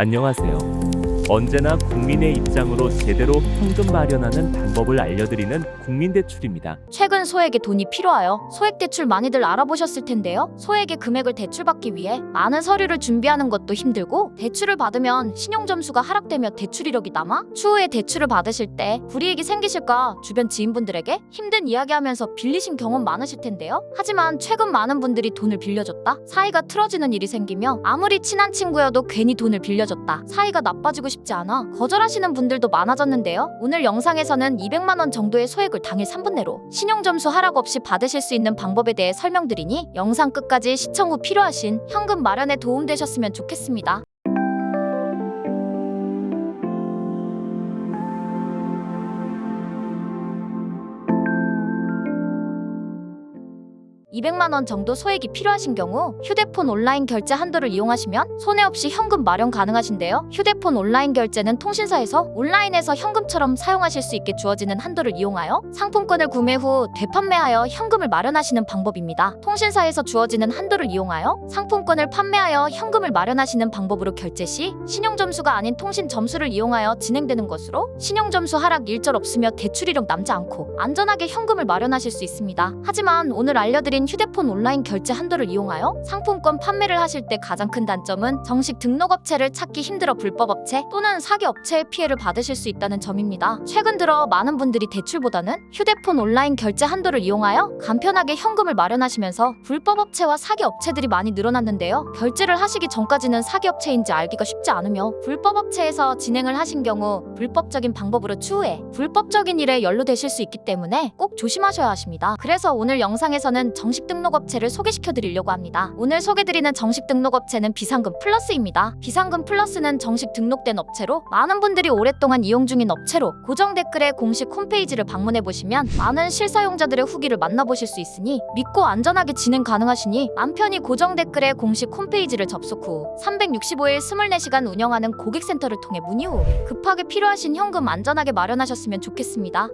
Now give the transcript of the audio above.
안녕하세요. 언제나 국민의 입장으로 제대로 현금 마련하는 방법을 알려드리는 국민대출입니다. 최근 소액의 돈이 필요하여 소액 대출 많이들 알아보셨을 텐데요. 소액의 금액을 대출받기 위해 많은 서류를 준비하는 것도 힘들고 대출을 받으면 신용 점수가 하락되며 대출 이력이 남아 추후에 대출을 받으실 때 불이익이 생기실까 주변 지인분들에게 힘든 이야기하면서 빌리신 경험 많으실 텐데요. 하지만 최근 많은 분들이 돈을 빌려줬다. 사이가 틀어지는 일이 생기며 아무리 친한 친구여도 괜히 돈을 빌려줬다. 사이가 나빠지고 싶지 않아 거절하시는 분들도 많아졌는데요. 오늘 영상에서는 200만 원 정도의 소액을 당일 3분 내로 신용 점수 하락 없이 받으실 수 있는 방법에 대해 설명드리니 영상 끝까지 시청 후 필요하신 현금 마련에 도움되셨으면 좋겠습니다. 200만 원 정도 소액이 필요하신 경우 휴대폰 온라인 결제 한도를 이용하시면 손해 없이 현금 마련 가능하신데요. 휴대폰 온라인 결제는 통신사에서 온라인에서 현금처럼 사용하실 수 있게 주어지는 한도를 이용하여 상품권을 구매 후 되판매하여 현금을 마련하시는 방법입니다. 통신사에서 주어지는 한도를 이용하여 상품권을 판매하여 현금을 마련하시는 방법으로 결제 시 신용 점수가 아닌 통신 점수를 이용하여 진행되는 것으로 신용 점수 하락 일절 없으며 대출 이력 남지 않고 안전하게 현금을 마련하실 수 있습니다. 하지만 오늘 알려드린 휴대폰 온라인 결제 한도를 이용하여 상품권 판매를 하실 때 가장 큰 단점은 정식 등록업체를 찾기 힘들어 불법업체 또는 사기업체의 피해를 받으실 수 있다는 점입니다. 최근 들어 많은 분들이 대출보다는 휴대폰 온라인 결제 한도를 이용하여 간편하게 현금을 마련하시면서 불법업체와 사기업체들이 많이 늘어났는데요. 결제를 하시기 전까지는 사기업체인지 알기가 쉽지 않으며 불법업체에서 진행을 하신 경우 불법적인 방법으로 추후에 불법적인 일에 연루되실 수 있기 때문에 꼭 조심하셔야 하십니다. 그래서 오늘 영상에서는 정식 등록 업체를 소개시켜 드리려고 합니다. 오늘 소개드리는 정식 등록 업체는 비상금 플러스입니다. 비상금 플러스는 정식 등록된 업체로 많은 분들이 오랫동안 이용 중인 업체로 고정 댓글에 공식 홈페이지를 방문해 보시면 많은 실사용자들의 후기를 만나보실 수 있으니 믿고 안전하게 진행 가능하시니 맘 편히 고정 댓글에 공식 홈페이지를 접속 후 365일 24시간 운영하는 고객센터를 통해 문의 후 급하게 필요하신 현금 안전하게 마련하셨으면 좋겠습니다.